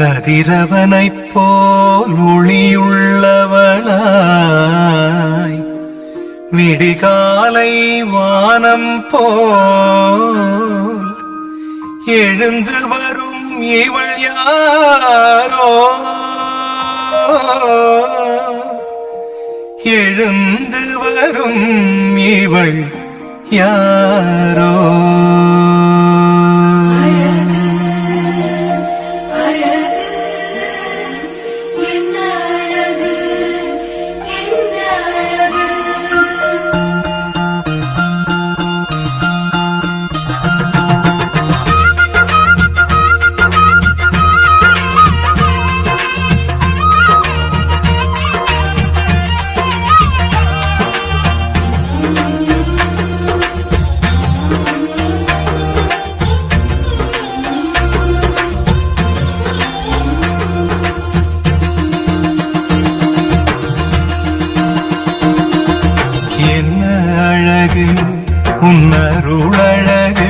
கதிரவனைப் போல் ஒளியுள்ளவனாய் விடிகாலை வானம் போல் எழுந்து வரும் இவள் யாரோ? எழுந்து வரும் இவள் யாரோ? உன்னருளழகு.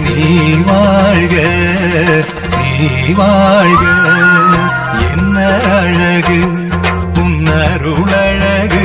நீ வாழ்க நீ வாழ்க. என்ன அழகு உன்னருளழகு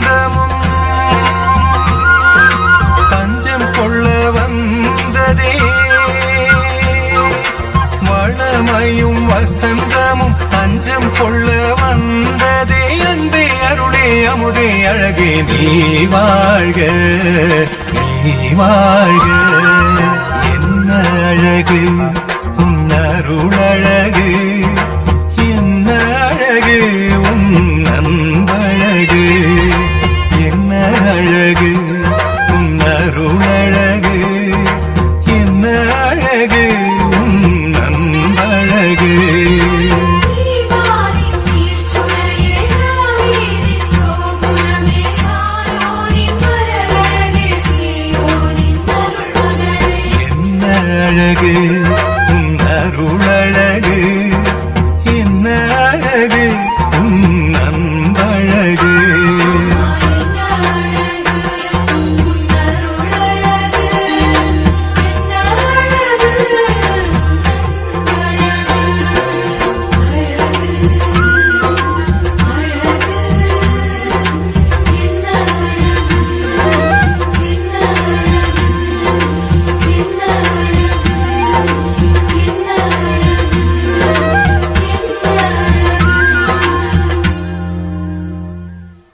வந்ததே அன்பே அருளே அமுதே அழகே நீ வாழ்க நீ வாழ்க. என்ன அழகு? உன் அருள் அழகு. அழகு